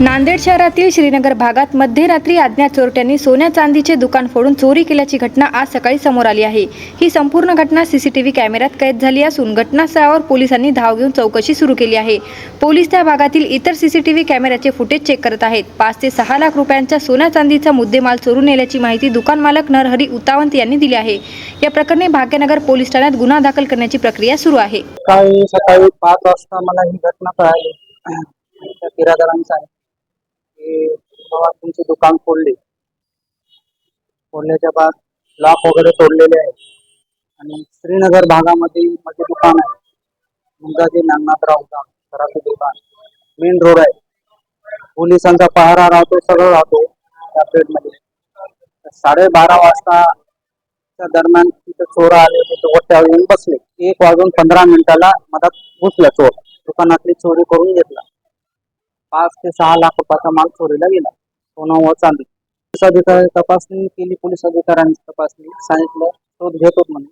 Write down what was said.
नांदेड शहरातील श्रीनगर भागात मध्यरात्री अज्ञात चोरट्यांनी सोन्या चांदीचे दुकान फोडून चोरी केल्याची घटना आज सकाळी समोर आली आहे. ही संपूर्ण घटना सीसीटीव्ही कॅमेऱ्यात कैद झाली असून घटनास्थळावर पोलिसांनी धाव घेऊन चौकशी सुरू केली आहे. पोलीस त्या भागातील इतर सीसीटीव्ही कॅमेऱ्याचे फुटेज चेक करत आहेत. पाच ते सहा लाख रुपयांचा सोन्या चांदीचा मुद्देमाल चोरून नेल्याची माहिती दुकान मालक नरहरी उतावंत यांनी दिली आहे. या प्रकरणी भाग्यनगर पोलीस ठाण्यात गुन्हा दाखल करण्याची प्रक्रिया सुरू आहे. सकाळी सकाळी वाजता मला ही घटना कळाली त्या किरादारांचा आहे की तुमचे दुकान फोडले. फोडल्याच्या बाद लॉक वगैरे तोडलेले आहे आणि श्रीनगर भागामध्ये माझे दुकान आहे. मुंजाजी नागनाथराव घराचं दुकान. मेन रोड आहे. पोलिसांचा पहारा राहतो सगळं राहतो. त्या पेठमध्ये साडेबारा वाजता दरम्यान तिथे चोर आले होते वट्ट्यावर येऊन बसले. एक वाजून पंधरा मिनिटाला मधात घुसला चोर. दुकानातली चोरी करून घेतला. पाच ते सहा लाख रुपयाचा माल चोरीला गेला. सोनं व चांदी पोलीस अधिकारी तपासणी केली. पोलीस अधिकाऱ्यांनी तपासणी सांगितलं. शोध घेत म्हणून